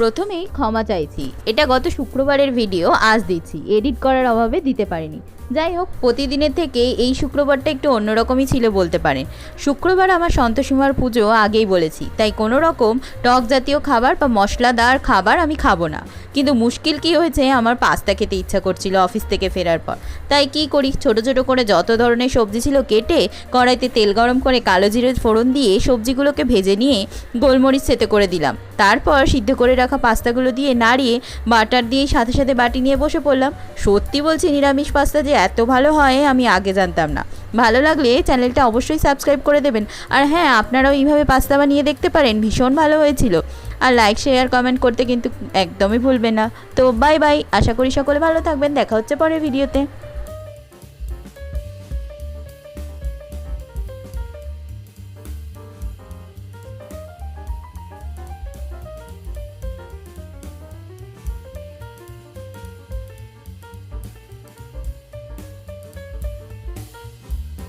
প্রথমেই ক্ষমা চাইছি। এটা গত শুক্রবারের ভিডিও, আজ দিচ্ছি। এডিট করার অভাবে দিতে পারিনি। যাই হোক, প্রতিদিনের থেকে এই শুক্রবারটা একটু অন্যরকমই ছিল বলতে পারেন। শুক্রবার আমার সন্তোষীমার পুজো, আগেই বলেছি। তাই কোনো রকম টক জাতীয় খাবার বা মশলাদার খাবার আমি খাব না। কিন্তু মুশকিল কি হয়েছে, আমার পাস্তা খেতে ইচ্ছা করছিল অফিস থেকে ফেরার পর। তাই কি করি, ছোট ছোট করে যত ধরনের সবজি ছিল কেটে কড়াইতে তেল গরম করে কালো জিরে ফোড়ন দিয়ে সবজিগুলোকে ভেজে নিয়ে গোলমরিচ সেতে করে দিলাম। তারপর সিদ্ধ করে রাখা পাস্তাগুলো দিয়ে নাড়িয়ে বাটার দিয়ে সাথে সাথে বাটি নিয়ে বসে পড়লাম। সত্যি বলছি, নিরামিষ পাস্তা যে এত ভালো হয় আমি আগে জানতাম না। ভালো লাগলে চ্যানেলটা অবশ্যই সাবস্ক্রাইব করে দেবেন। আর হ্যাঁ আপনারাও এইভাবে পাস্তা বানিয়ে দেখতে পারেন, ভীষণ ভালো হয়েছিল। আর লাইক, শেয়ার, কমেন্ট করতে কিন্তু একদমই ভুলবেন না। তো বাই বাই, আশা করি সকলে ভালো থাকবেন। দেখা হচ্ছে পরের ভিডিওতে।